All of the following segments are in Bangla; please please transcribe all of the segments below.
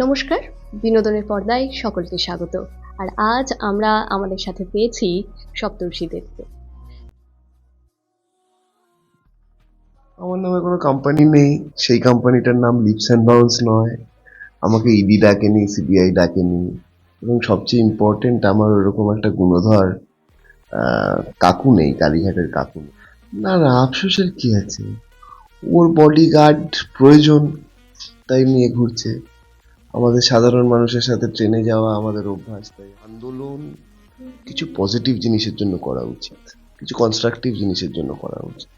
নমস্কার, বিনোদনের পর্দায় সকলকে স্বাগত। আর আজ আমরা আমাদের সাথে পেয়েছি সপ্তর্ষিদেরকে আমার নামে কোনো কোম্পানি নেই, সেই কোম্পানিটার নাম লিপস অ্যান্ড বাউন্স নয়। আমাকে ইডি ডাকেনি সিবিআই ডাকেনি। এবং সবচেয়ে ইম্পর্টেন্ট আমার ওরকম একটা গুণধর কাকু নেই, কালীঘাটের কাকু। না না আফসোসের কি আছে? ওর বডিগার্ড প্রয়োজন, তাই নিয়ে ঘুরছে। আমাদের সাধারণ মানুষের সাথে ট্রেনে যাওয়া আমাদের অভ্যাস, তাই আন্দোলন কিছু পজিটিভ জিনিসের জন্য করা উচিত, কিছু কনস্ট্রাকটিভ জিনিসের জন্য করা উচিত।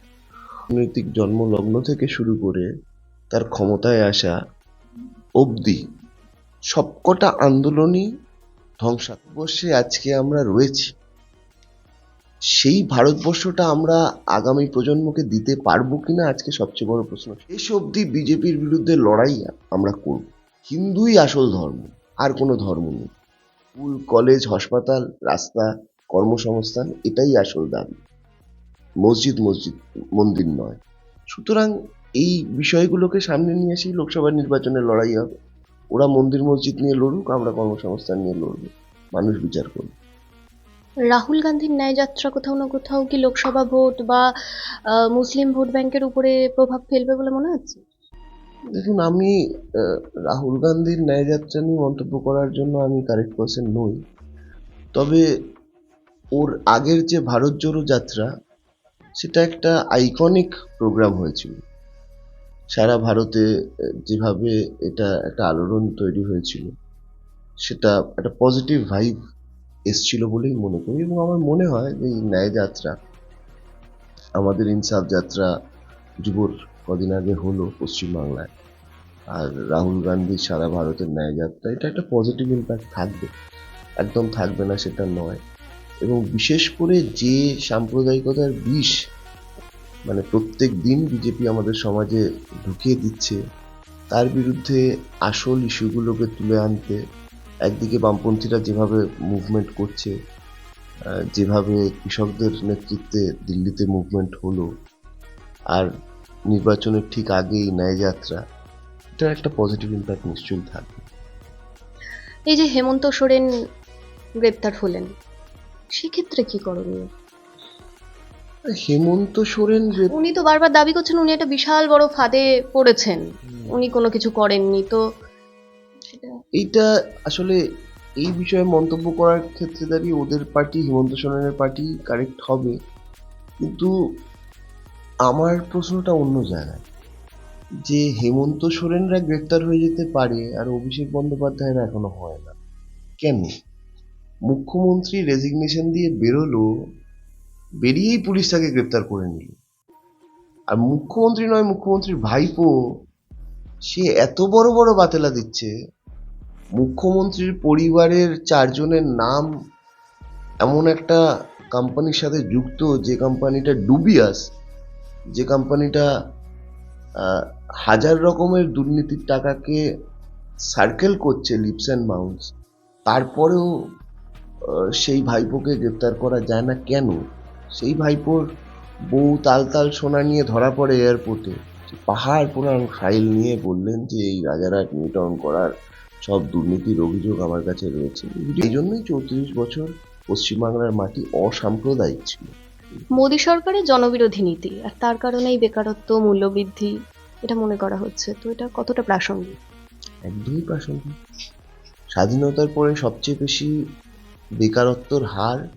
রাজনৈতিক জন্মলগ্ন থেকে শুরু করে তার ক্ষমতায় আসা অবধি সবকটা আন্দোলনই ধ্বংসাবর্ষে আজকে আমরা রয়েছি। সেই ভারতবর্ষটা আমরা আগামী প্রজন্মকে দিতে পারব কিনা আজকে সবচেয়ে বড় প্রশ্ন। শেষ অবধি বিজেপির বিরুদ্ধে লড়াই আমরা করব। হিন্দুই আসল ধর্ম, আর কোনো ধর্ম নেই। স্কুল, কলেজ, হাসপাতাল, রাস্তা, কর্মসংস্থান, এটাই আসল দাবি। মসজিদ মসজিদ, মন্দির নয়। সুতরাং এই বিষয়গুলোকে সামনে নিয়ে এসেই লোকসভা নির্বাচনের লড়াই হবে। ওরা মন্দির মসজিদ নিয়ে লড়ুক, আমরা কর্মসংস্থান নিয়ে লড়বো। মানুষ বিচার করবে। রাহুল গান্ধীর ন্যায়যাত্রা কোথাও না কোথাও কি লোকসভা ভোট বা মুসলিম ভোট ব্যাংকের উপরে প্রভাব ফেলবে বলে মনে হচ্ছে? দেখুন, আমি রাহুল গান্ধীর ন্যায়যাত্রা নিয়ে মন্তব্য করার জন্য আমি কারেক্ট পার্সন নই। তবে ওর আগের যে ভারত জোড়ো যাত্রা, সেটা একটা আইকনিক প্রোগ্রাম হয়েছিল। সারা ভারতে যেভাবে এটা একটা আলোড়ন তৈরি হয়েছিল, সেটা একটা পজিটিভ ভাইব এসছিল বলেই মনে করি এবং আমার মনে হয় যে এই ন্যায় যাত্রা, আমাদের ইনসাফ যাত্রা যুবর কদিন আগে হলো পশ্চিমবাংলায়। আর রাহুল গান্ধীর সারা ভারতের ন্যায় যাত্রা এটা একটা পজিটিভ ইম্প্যাক্ট থাকবে। একদম থাকবে না, সেটা নয়। এবং বিশেষ করে যে সাম্প্রদায়িকতার বিষ মানে প্রত্যেক দিন বিজেপি আমাদের সমাজে ঢুকিয়ে দিচ্ছে, তার বিরুদ্ধে আসল ইস্যুগুলোকে তুলে আনতে, একদিকে বামপন্থীরা যেভাবে মুভমেন্ট করছে যেভাবে কৃষকদের নেতৃত্বে দিল্লিতে মুভমেন্ট হলো, আর নির্বাচনের ঠিক আগেই ন্যায়যাত্রা এটার একটা পজিটিভ ইম্প্যাক্ট নিশ্চয়ই থাকবে। এই যে হেমন্ত সোরেন গ্রেপ্তার হলেন সেক্ষেত্রে কি করণীয়? হেমন্ত সোরেন উনি তো বারবার দাবি করছেন উনি একটা বিশাল বড় ফাঁদে পড়েছেন। উনি কোনো কিছু করেননি তো এইটা আসলে এই বিষয়ে মন্তব্য করার ক্ষেত্রে দাঁড়িয়ে ওদের পার্টি হেমন্ত সোরেনের পার্টি কারেক্ট হবে। কিন্তু আমার প্রশ্নটা অন্য জায়গায়। যে হেমন্ত সোরেনরা গ্রেপ্তার হয়ে যেতে পারে আর অভিষেক বন্দ্যোপাধ্যায়রা এখনও হয় না। কেন? মুখ্যমন্ত্রী রেজিগনেশন দিয়ে বেরোলো, বেরিয়েই পুলিশ তাকে গ্রেপ্তার করে নিল। আর মুখ্যমন্ত্রী নয়, মুখ্যমন্ত্রীর ভাইপো, সে এত বড় বড় বাতেলা দিচ্ছে, মুখ্যমন্ত্রীর পরিবারের চারজনের নাম এমন একটা কোম্পানির সাথে যুক্ত যে কোম্পানিটা ডুবিয়াস যে কোম্পানিটা হাজার রকমের দুর্নীতির টাকাকে সার্কেল করছে লিপস অ্যান্ড বাউন্স তারপরেও সেই ভাইপোকে গ্রেপ্তার করা যায় না কেন? সেই ভাইপোর বউ তাল তাল সোনা নিয়ে ধরা পড়ে এয়ারপোর্টে পাহাড় পুরাণ ফাইল নিয়ে বললেন যে, এই রাজারহাট নিউটাউন করার সব দুর্নীতির অভিযোগ আমার কাছে রয়েছে। এই জন্যই চৌত্রিশ বছর পশ্চিমবাংলার মাটি অসাম্প্রদায়িক ছিল। মোদী সরকারের জনবিরোধী নীতি আর তার কারণেই বেকারত্ব, মূল্যবৃদ্ধি, এটা মনে করা হচ্ছে। তো এটা কতটা প্রাসঙ্গিক? একদমই প্রাসঙ্গিক। স্বাধীনতার পরে সবচেয়ে বেশি বেকারত্বর হার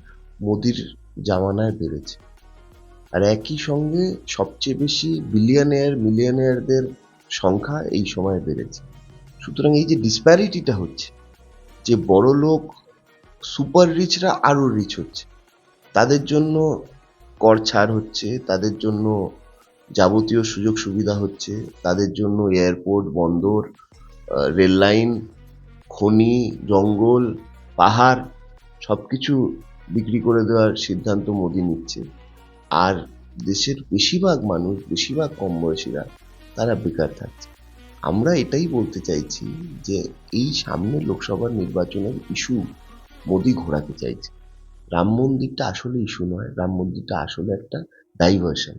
মোদির জামানায় বেড়েছে। আর একই সঙ্গে সবচেয়ে বেশি বিলিয়নিয়ার মিলিয়নিয়ারদের সংখ্যা এই সময় বেড়েছে। সুতরাং এই যে ডিসপ্যারিটিটা হচ্ছে, যে বড় লোক সুপার রিচরা আরও রিচ হচ্ছে, তাদের জন্য কর ছাড় হচ্ছে, তাদের জন্য যাবতীয় সুযোগ সুবিধা হচ্ছে, তাদের জন্য এয়ারপোর্ট, বন্দর রেল লাইন, খনি, জঙ্গল, পাহাড় সব কিছু বিক্রি করে দেওয়ার সিদ্ধান্ত মোদি নিচ্ছে। আর দেশের বেশিরভাগ মানুষ, বেশিরভাগ কম বয়সীরা, তারা বেকার থাকছে। আমরা এটাই বলতে চাইছি যে, এই সামনে লোকসভার নির্বাচনের ইস্যু মোদি ঘোরাতে চাইছে। রাম মন্দিরটা আসলে ইস্যু নয়। রাম মন্দিরটা আসলে একটা ডাইভার্সন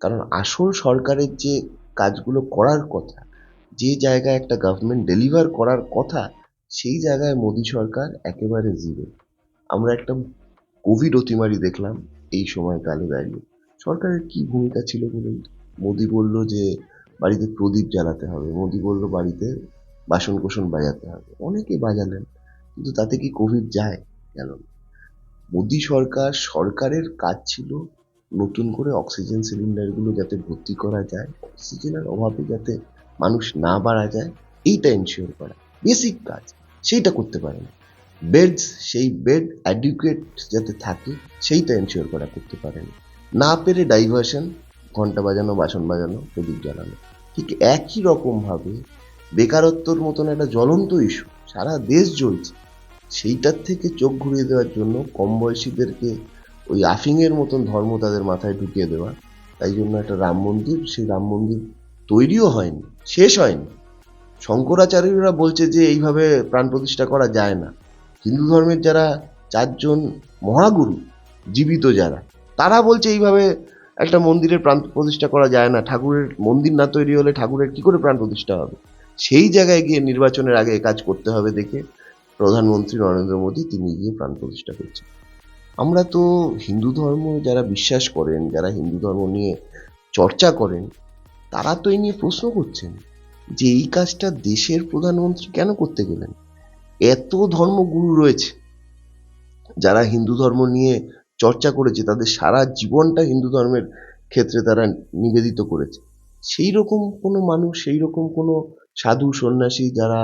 কারণ আসল সরকারের যে কাজগুলো করার কথা, যে জায়গায় একটা গভর্নমেন্ট ডেলিভার করার কথা, সেই জায়গায় মোদী সরকার একেবারে জিরো আমরা একটা কোভিড অতিমারি দেখলাম এই সময়কালে দাঁড়িয়ে। সরকারের কি ভূমিকা ছিল বলুন? মোদী বলল যে, বাড়িতে প্রদীপ জ্বালাতে হবে। মোদী বলল বাড়িতে বাসন বাজাতে হবে। অনেকে বাজালেন, কিন্তু তাতে কি কোভিড যায়? গেল না। মোদী সরকার, সরকারের কাজ ছিল নতুন করে অক্সিজেন সিলিন্ডারগুলো যাতে ভর্তি করা যায় অক্সিজেনের অভাবে যাতে মানুষ না বাড়া যায়, এইটা এনশিওর করা। বেসিক কাজ, সেইটা করতে পারে না। বেডস সেই বেড অ্যাডিকুয়েট যাতে থাকে, সেইটা এনশিওর করা করতে পারে না। না পেরে ডাইভার্সন ঘণ্টা বাজানো, বাসন বাজানো, প্রদীপ জ্বালানো। ঠিক একই রকমভাবে বেকারত্বর মতন একটা জ্বলন্ত ইস্যু সারা দেশ জ্বলছে। সেইটার থেকে চোখ ঘুরিয়ে দেওয়ার জন্য কম বয়সীদেরকে ওই আফিংয়ের মতন ধর্ম তাদের মাথায় ঢুকিয়ে দেওয়া। তাই জন্য একটা রাম মন্দির, সেই রাম মন্দির তৈরিও হয়নি, শেষ হয়নি। শঙ্করাচার্যরা বলছে যে এইভাবে প্রাণ প্রতিষ্ঠা করা যায় না। হিন্দু ধর্মের যারা চারজন মহাগুরু, জীবিত যারা, তারা বলছে এইভাবে একটা মন্দিরের প্রাণ প্রতিষ্ঠা করা যায় না। ঠাকুরের মন্দির না তৈরি হলে ঠাকুরের কি করে প্রাণ প্রতিষ্ঠা হবে? সেই জায়গায় গিয়ে নির্বাচনের আগে কাজ করতে হবে দেখে প্রধানমন্ত্রী নরেন্দ্র মোদী তিনি গিয়ে প্রাণ প্রতিষ্ঠা করছেন। আমরা তো হিন্দু ধর্ম যারা বিশ্বাস করেন, যারা হিন্দু ধর্ম নিয়ে চর্চা করেন, তারা তো এই নিয়ে প্রশ্ন করছেন যে এই কাজটা দেশের প্রধানমন্ত্রী কেন করতে গেলেন? এত ধর্মগুরু রয়েছে যারা হিন্দু ধর্ম নিয়ে চর্চা করেছে, তাদের সারা জীবনটা হিন্দু ধর্মের ক্ষেত্রে তারা নিবেদিত করেছে। সেই রকম কোনো মানুষ সেই রকম কোনো সাধু সন্ন্যাসী যারা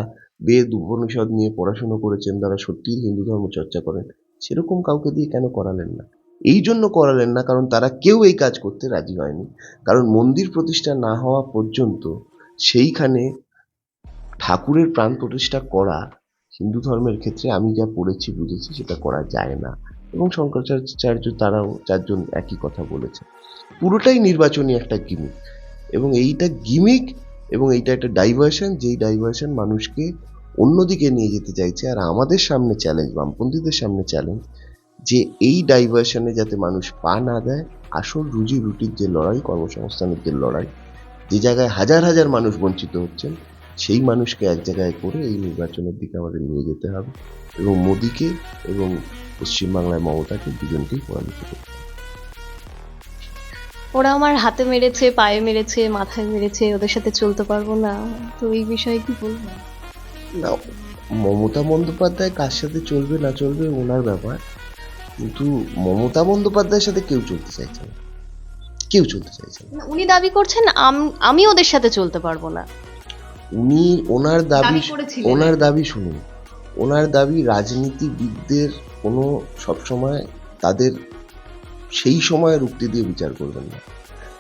বেদ, উপনিষদ নিয়ে পড়াশুনো করেছেন তারা সত্যিই হিন্দু ধর্ম চর্চা করেন, সেরকম কাউকে দিয়ে কেন করালেন না? এই জন্য করালেন না, কারণ তারা কেউ এই কাজ করতে রাজি হয়নি। কারণ মন্দির প্রতিষ্ঠা না হওয়া পর্যন্ত সেইখানে ঠাকুরের প্রাণ প্রতিষ্ঠা করা হিন্দু ধর্মের ক্ষেত্রে আমি যা পড়েছি, বুঝেছি, সেটা করা যায় না। এবং শঙ্করাচার্য তারাও চারজন একই কথা বলেছে পুরোটাই নির্বাচনী একটা গিমিক এবং এইটা গিমিক এবং এইটা একটা ডাইভার্সন যেই ডাইভার্সন মানুষকে অন্যদিকে নিয়ে যেতে চাইছে আর আমাদের সামনে চ্যালেঞ্জ বামপন্থীদের সামনে চ্যালেঞ্জ যে এই ডাইভার্সনে যাতে মানুষ পা না দেয়, আসল রুজি রুটির যে লড়াই, কর্মসংস্থানের যে লড়াই, যে জায়গায় হাজার হাজার মানুষ বঞ্চিত হচ্ছেন, সেই মানুষকে এক জায়গায় করে এই নির্বাচনের দিকে আমাদের নিয়ে যেতে হবে এবং মোদীকে এবং পশ্চিমবাংলায় মমতাকে দুজনকেই পরাজিত করতে হবে। ওরা আমার হাতে মেরেছে, পায়ে মেরেছে, মাথায় মেরেছে, ওদের সাথে চলতে পারব না, তো এই বিষয়ে কি বলব না মমতা বন্দ্যোপাধ্যায় কার সাথে চলবে না চলবে ওনার ব্যাপার কিন্তু মমতা বন্দ্যোপাধ্যায়ের সাথে কেউ চলতে চাইছে না। কেউ চলতে চাইছে না। উনি দাবি করছেন আমি ওদের সাথে চলতে পারব না। উনি ওনার দাবি ওনার দাবি শুনুন ওনার দাবি রাজনীতিবিদদের কোনো সবসময় তাদের সেই সময়ের উক্তি দিয়ে বিচার করবেন না।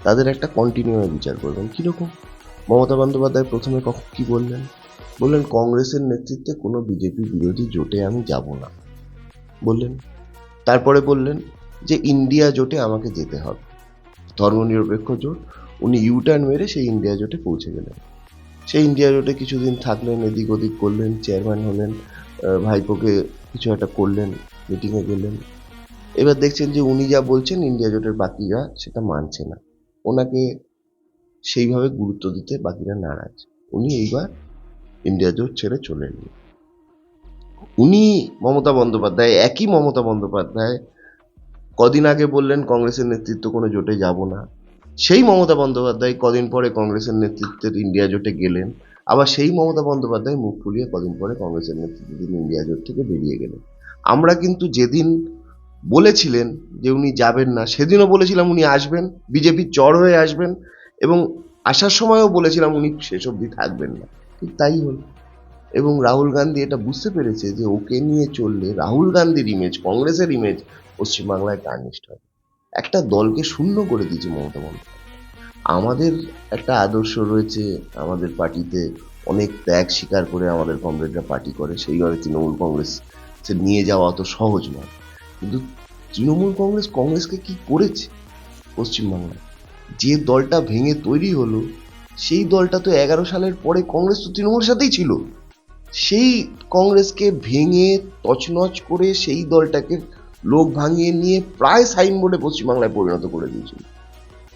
তাদের একটা কন্টিনিউয়ে বিচার করবেন। কীরকম? মমতা বন্দ্যোপাধ্যায় প্রথমে কখন কি বললেন? বললেন, কংগ্রেসের নেতৃত্বে কোনো বিজেপি বিরোধী জোটে আমি যাব না। বললেন। তারপরে বললেন যে, ইন্ডিয়া জোটে আমাকে যেতে হবে। ধর্মনিরপেক্ষ জোট, উনি ইউটার্ন মেরে সেই ইন্ডিয়া জোটে পৌঁছে গেলেন। সেই ইন্ডিয়া জোটে কিছুদিন থাকলেন এদিক ওদিক করলেন, চেয়ারম্যান হলেন ভাইপোকে কিছু একটা করলেন, মিটিংয়ে গেলেন। এবার দেখছেন যে, উনি যা বলছেন ইন্ডিয়া জোটের বাকিরা সেটা মানছে না। ওনাকে সেইভাবে গুরুত্ব দিতে বাকিরা নারাজ। উনি এইবার ইন্ডিয়া জোট ছেড়ে চলে এলেন। উনি মমতা বন্দ্যোপাধ্যায়, একই মমতা বন্দ্যোপাধ্যায় কদিন আগে বললেন, কংগ্রেসের নেতৃত্ব কোনো জোটে যাব না। সেই মমতা বন্দ্যোপাধ্যায় কদিন পরে কংগ্রেসের নেতৃত্বের ইন্ডিয়া জোটে গেলেন। আবার সেই মমতা বন্দ্যোপাধ্যায় মুখ ফুলিয়ে কদিন পরে কংগ্রেসের নেতৃত্বাধীন ইন্ডিয়া জোট থেকে বেরিয়ে গেলেন। আমরা কিন্তু যেদিন বলেছিলেন যে উনি যাবেন না, সেদিনও বলেছিলাম উনি আসবেন বিজেপির চর হয়ে আসবেন এবং আসার সময়ও বলেছিলাম উনি শেষ অবধি থাকবেন না। ঠিক তাই হল এবং রাহুল গান্ধী এটা বুঝতে পেরেছে যে ওকে নিয়ে চললে রাহুল গান্ধীর ইমেজ কংগ্রেসের ইমেজ পশ্চিমবাংলায় টার্নিস্ট হবে। একটা দলকে শূন্য করে দিয়েছে মমতা বন্দ্যোপাধ্যায়। আমাদের একটা আদর্শ রয়েছে, আমাদের পার্টিতে অনেক ত্যাগ স্বীকার করে আমাদের কমরেডরা পার্টি করে সেইভাবে তৃণমূল কংগ্রেস নিয়ে যাওয়া অত সহজ নয়। কিন্তু তৃণমূল কংগ্রেস কংগ্রেসকে কি করেছে পশ্চিমবাংলায়? যে দলটা ভেঙে তৈরি হলো সেই দলটা তো এগারো সালের পরে কংগ্রেস তো তৃণমূলের সাথেই ছিল। সেই কংগ্রেসকে ভেঙে তছনছ করে সেই দলটাকে লোক ভাঙিয়ে নিয়ে প্রায় সাইনবোর্ডে পশ্চিমবাংলায় পরিণত করে দিয়েছিল।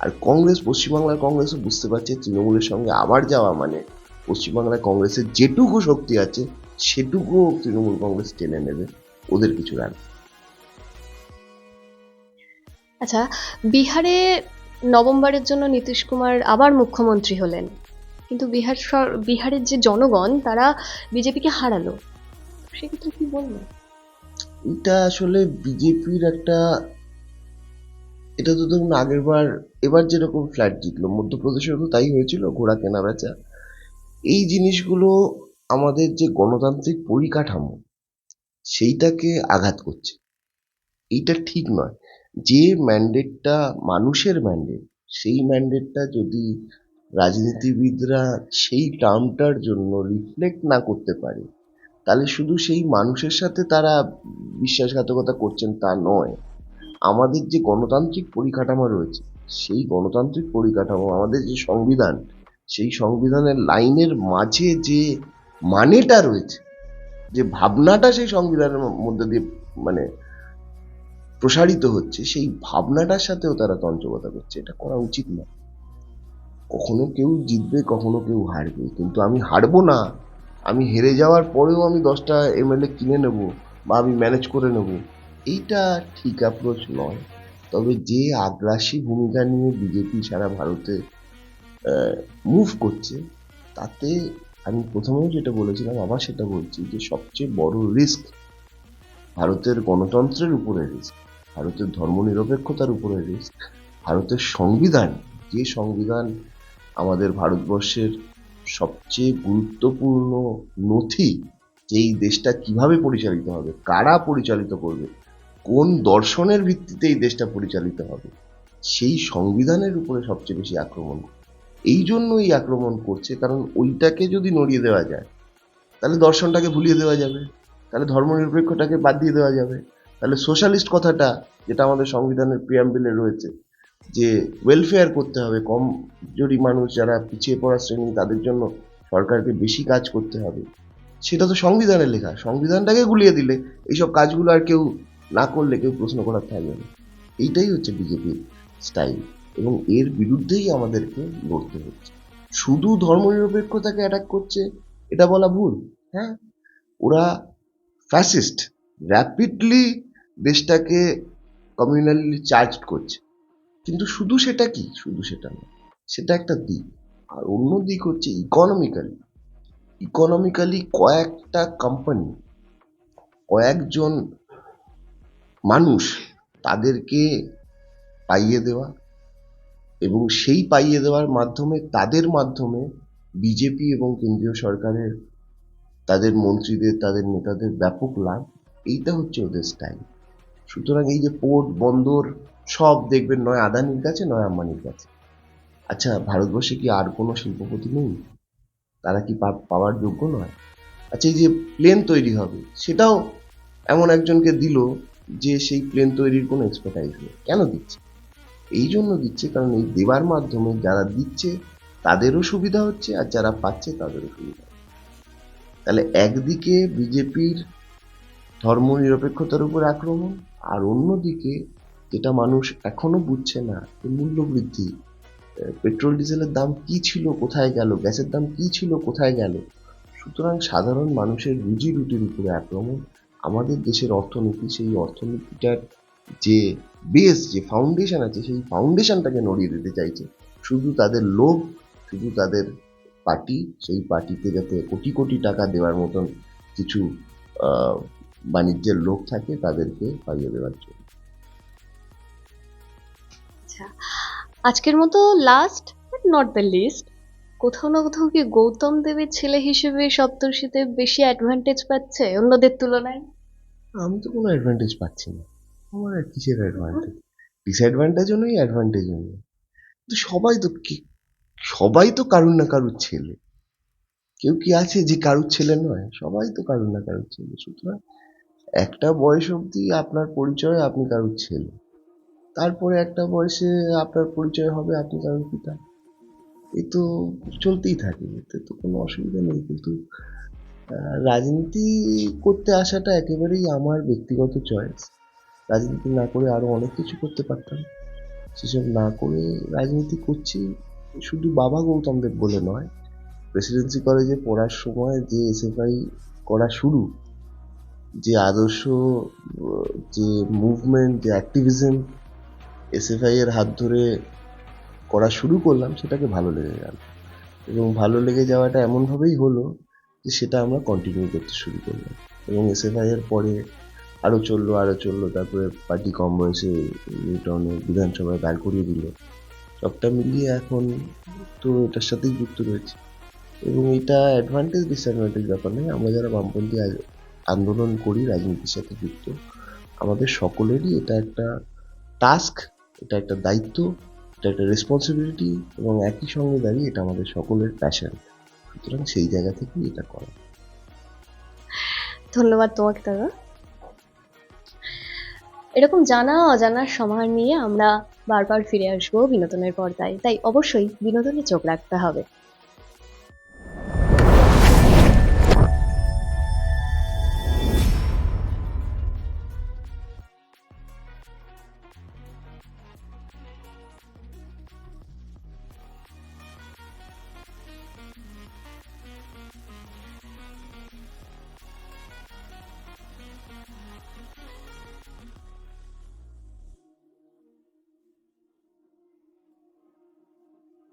আর কংগ্রেস, পশ্চিমবাংলার কংগ্রেসও বুঝতে পারছে তৃণমূলের সঙ্গে আবার যাওয়া মানে পশ্চিমবাংলায় কংগ্রেসের যেটুকু শক্তি আছে সেটুকু তৃণমূল কংগ্রেস টেনে নেবে। ওদের কিছু রাখবে না। আচ্ছা বিহারে নভেম্বরের জন্য নীতিশ কুমার আবার মুখ্যমন্ত্রী হলেন। কিন্তু বিহার বিহারের যে জনগণ, তারা বিজেপিকে হারালো। সেক্ষেত্রে কি বলব? এটা আসলে বিজেপির একটা, এটা তো ধরুন আগের বার এবার যেরকম ফ্ল্যাট জিতলো, মধ্যপ্রদেশেও তো তাই হয়েছিল, ঘোড়া কেনা বেচা। এই জিনিসগুলো আমাদের যে গণতান্ত্রিক পরিকাঠামো, সেইটাকে আঘাত করছে। এইটা ঠিক নয়। যে ম্যান্ডেটটা মানুষের ম্যান্ডেট সেই ম্যান্ডেটটা যদি রাজনীতিবিদরা সেই টার্মটার জন্য রিফ্লেক্ট না করতে পারে, তাহলে শুধু সেই মানুষের সাথে তারা বিশ্বাসঘাতকতা করছেন তা নয়। আমাদের যে গণতান্ত্রিক পরিকাঠামো রয়েছে, সেই গণতান্ত্রিক পরিকাঠামো, আমাদের যে সংবিধান, সেই সংবিধানের লাইনের মাঝে যে মানেটা রয়েছে, যে ভাবনাটা সেই সংবিধানের মধ্যে দিয়ে মানে প্রসারিত হচ্ছে, সেই ভাবনাটার সাথেও তারা তঞ্চকতা করছে। এটা করা উচিত না। কখনো কেউ জিতবে, কখনো কেউ হারবে। কিন্তু আমি হারবো না। আমি হেরে যাওয়ার পরেও আমি দশটা এমএলএ কিনে নেব বা আমি ম্যানেজ করে নেব। এইটা ঠিক অ্যাপ্রোচ নয়। তবে যে আগ্রাসী ভূমিকা নিয়ে বিজেপি সারা ভারতে মুভ করছে, তাতে আমি প্রথমেও যেটা বলেছিলাম, আবার সেটা বলছি যে সবচেয়ে বড় রিস্ক ভারতের গণতন্ত্রের উপরে রিস্ক ভারতের ধর্মনিরপেক্ষতার উপরে রিস্ক ভারতের সংবিধান, যে সংবিধান আমাদের ভারতবর্ষের সবচেয়ে গুরুত্বপূর্ণ নথি যে এই দেশটা কীভাবে পরিচালিত হবে, কারা পরিচালিত করবে, কোন দর্শনের ভিত্তিতে এই দেশটা পরিচালিত হবে, সেই সংবিধানের উপরে সবচেয়ে বেশি আক্রমণ। এই জন্য এই আক্রমণ করছে, কারণ ওইটাকে যদি নড়িয়ে দেওয়া যায়, তাহলে দর্শনটাকে ভুলিয়ে দেওয়া যাবে, তাহলে ধর্মনিরপেক্ষটাকে বাদ দিয়ে দেওয়া যাবে। তাহলে সোশ্যালিস্ট কথাটা যেটা আমাদের সংবিধানের প্রিয়াম্বিলে রয়েছে, যে ওয়েলফেয়ার করতে হবে, কম জরি মানুষ যারা পিছিয়ে পড়া শ্রেণি, তাদের জন্য সরকারকে বেশি কাজ করতে হবে। সেটা তো সংবিধানে লেখা। সংবিধানটাকে গুলিয়ে দিলে এইসব কাজগুলো আর কেউ না করলে কেউ প্রশ্ন করার থাকবে না এইটাই হচ্ছে বিজেপির স্টাইল এবং এর বিরুদ্ধেই আমাদেরকে লড়তে হচ্ছে। শুধু ধর্মনিরপেক্ষতাকে অ্যাটাক করছে, এটা বলা ভুল হ্যাঁ? ওরা ফ্যাসিস্ট র্যাপিডলি দেশটাকে কমিউনালি চার্জ করছে। কিন্তু শুধু সেটা কি? শুধু সেটা না সেটা একটা দিক। আর অন্য দিক হচ্ছে ইকোনমিক্যালি ইকোনমিক্যালি কয়েকটা কোম্পানি কয়েকজন মানুষ তাদেরকে পাইয়ে দেওয়া এবং সেই পাইয়ে দেওয়ার মাধ্যমে, তাদের মাধ্যমে বিজেপি এবং কেন্দ্রীয় সরকারের, তাদের মন্ত্রীদের, তাদের নেতাদের ব্যাপক লাভ। এইটা হচ্ছে ওদের স্টাইল সুতরাং এই যে পোর্ট, বন্দর, সব দেখবেন নয় আদানির কাছে, নয় আম্বানির কাছে। আচ্ছা ভারতবর্ষে কি আর কোনো শিল্পপতি নেই? তারা কি পাওয়ার যোগ্য নয়? আচ্ছা এই যে প্লেন তৈরি হবে, সেটাও এমন একজনকে দিল যে সেই প্লেন তৈরির কোনো এক্সপার্টাইজ নেই। কেন দিচ্ছে? এই জন্য দিচ্ছে কারণ এই দেওয়ার মাধ্যমে যারা দিচ্ছে, তাদেরও সুবিধা হচ্ছে আর যারা পাচ্ছে, তাদেরও সুবিধা তাহলে একদিকে বিজেপির ধর্মনিরপেক্ষতার উপর আক্রমণ আর অন্যদিকে, যেটা মানুষ এখনও বুঝছে না, যে মূল্য বৃদ্ধি পেট্রোল, ডিজেলের দাম কি ছিল, কোথায় গেল, গ্যাসের দাম কি ছিল, কোথায় গেল? সুতরাং সাধারণ মানুষের রুজি রুটির উপরে আক্রমণ, আমাদের দেশের অর্থনীতি, সেই অর্থনীতিটার যে বেস যে ফাউন্ডেশন আছে, সেই ফাউন্ডেশনটাকে নড়িয়ে দিতে চাইছে। শুধু তাদের লোভ, শুধু তাদের পার্টি, সেই পার্টিতে যাতে কোটি কোটি টাকা দেওয়ার মতন কিছু বাণিজ্যের লোক থাকে তাদেরকে পাইয়ে দেওয়ার জন্য। আচ্ছা আজকের মতো last but not the least কোথাও না কোথাও কি গৌতম দেবের ছেলে হিসেবে সপ্তর্ষিতে বেশি অ্যাডভান্টেজ পাচ্ছে অন্যদের তুলনায়? আমি তো কোনো অ্যাডভান্টেজ পাচ্ছি না। আমার আর কিসের অ্যাডভান্টেজ ডিসঅ্যাডভান্টেজও নেই অ্যাডভান্টেজও নেই। তো সবাই তো কি- সবাই তো কারুর না কারুর ছেলে। কেউ কি আছে যে কারুর ছেলে নয়? সবাই তো কারুর না কারুর ছেলে। সুতরাং একটা বয়স অবধি আপনার পরিচয়, আপনি কারুর ছেলে। তারপরে একটা বয়সে আপনার পরিচয় হবে, আপনি কারুর পিতা। এই তো চলতেই থাকে, এতে তো কোনো অসুবিধা নেই। কিন্তু রাজনীতি করতে আসাটা একেবারেই আমার ব্যক্তিগত চয়েস রাজনীতি না করে আরও অনেক কিছু করতে পারতাম। সেসব না করে রাজনীতি করছি শুধু বাবা গৌতম দেব বলে নয়। প্রেসিডেন্সি কলেজে পড়ার সময় যে এসএফআই করা শুরু যে আদর্শ, যে মুভমেন্ট যে অ্যাক্টিভিজম এসএফআই এর হাত ধরে করা শুরু করলাম, সেটাকে ভালো লেগে গেল। এবং ভালো লেগে যাওয়াটা এমনভাবেই হলো যে সেটা আমরা কন্টিনিউ করতে শুরু করলাম। এবং এসএফআই এর পরে আরও চলল আরও চলল, তারপরে পার্টি কম বয়সে নিউটনে বিধানসভায় দাঁড় করিয়ে দিল। সবটা মিলিয়ে এখন তো এটার সাথেই যুক্ত রয়েছে। এবং এটা অ্যাডভান্টেজ ডিসঅ্যাডভান্টেজ ব্যাপার নয়, আমরা যারা বামপন্থী আন্দোলন করি, রাজনীতির সাথে যুক্ত। আমাদের সকলেরই এটা একটা টাস্ক এটা একটা দায়িত্ব, এটা একটা রেসপন্সিবিলিটি এবং একই সঙ্গে দাঁড়িয়ে এটা আমাদের সকলের প্যাশন সুতরাং সেই জায়গা থেকেই এটা করা। ধন্যবাদ তোমাকে দাদা। এরকম জানা অজানার সমাহার নিয়ে আমরা বারবার ফিরে আসব বিনোদনের পর্দায়। তাই অবশ্যই বিনোদনে চোখ রাখতে হবে।